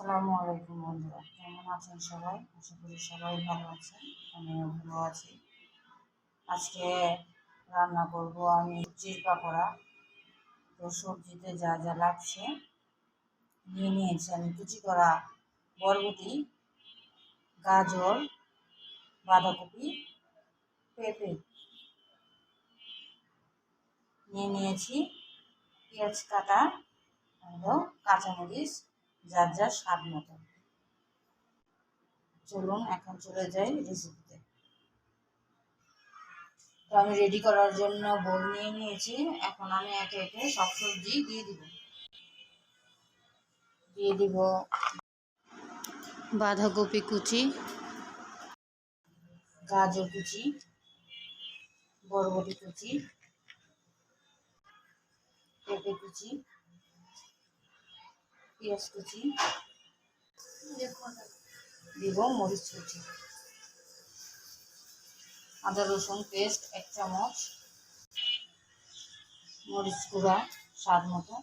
আসসালামু আলাইকুম বন্ধুরা, কেমন আছেন সবাই? আশা করি সবাই ভালো আছেন, আমিও ভালো আছি। আজকে রান্না করব আমি সবজির পাকোড়া। তো সবজিতে যা যা লাগছে নিয়ে নিয়েছি। আমি কুচি করা বরবটি, গাজর, বাঁধাকপি, পেঁপে নিয়ে নিয়েছি, পেঁয়াজ কাটা, কাঁচামরিচ যার যার স্বাদ মতো। চলুন এখন চলে যাই রেসিপিতে তো আমি রেডি করার জন্য বোল নিয়ে নিয়েছি। এখন আমি একে একে সব সবজি দিয়ে দিব। দিয়ে দিব বাঁধাকপি কুচি, গাজর কুচি, বরবটি কুচি, পেঁপে কুচি পেঁয়াজ কুচি, দিব মরিচ কুচি, আদা রসুন পেস্ট এক চামচ, মরিচ গুঁড়া স্বাদ মতো,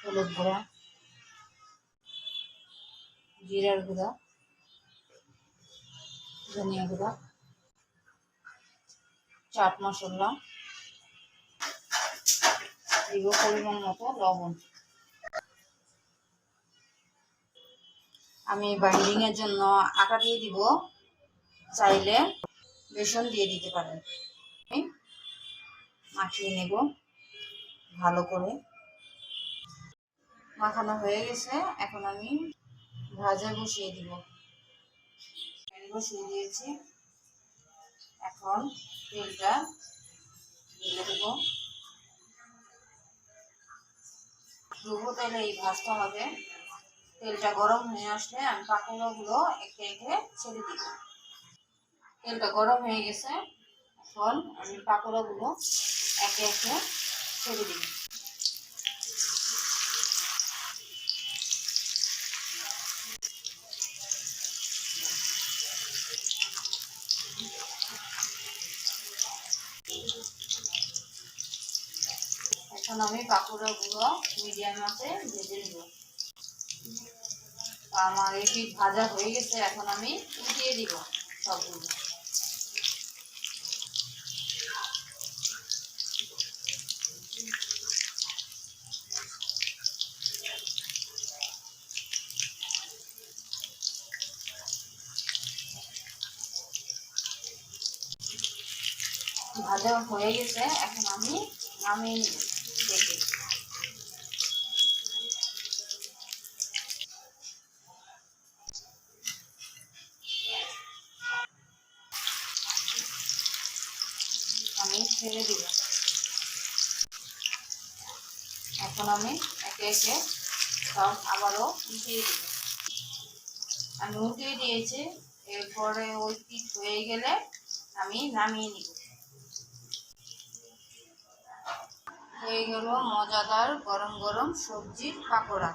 হলুদ গুঁড়া, জিরার গুঁড়া, ধনিয়া গুঁড়া, চাট মশলা, দিব পরিমাণ মতো লবণ। আমি বাইন্ডিং এর জন্য আটা দিয়ে দিব। চাইলে বেসন দিয়ে দিতে পারেন। আমি মাখিয়ে নেব ভালো করে। মাখানো হয়ে গেছে, এখন আমি ভাজা বসিয়ে দিব। বসিয়ে দিয়েছি। এখন তেলটা ঢেলে দেবো। ডুবো তেলে এই ভাজটা হবে। তেলটা গরম হয়ে আসলে আমি পাকোড়াগুলো একে একে ছেড়ে দিব। তেলটা গরম হয়ে গেছে, এখন আমি পাকোড়াগুলো একে একে ছেড়ে দিব। এখন আমি পাকোড়াগুলো মিডিয়াম আছে ভেজে নিব। আমার এই পিঠ ভাজা হয়ে গেছে, এখন আমি উঠিয়ে দিব সবগুলো। ভাজা হয়ে গেছে, এখন আমি নামিয়ে নিব। আমি ছেড়ে দিব। এখন আমি একে একে সব আবারও উঠিয়ে দিব। আমি উঠিয়ে দিয়েছি, এরপরে ওই পিঠ হয়ে গেলে আমি নামিয়ে নিব। হয়ে গেল মজাদার গরম গরম সবজির পাকোড়া।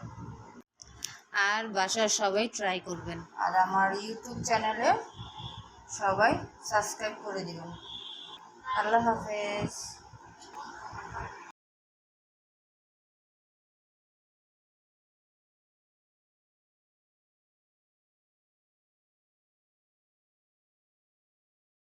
আর বাসার সবাই ট্রাই করবেন। আর আমার ইউটিউব চ্যানেলে সবাই সাবস্ক্রাইব করে দিবেন। আল্লাহ হাফেজ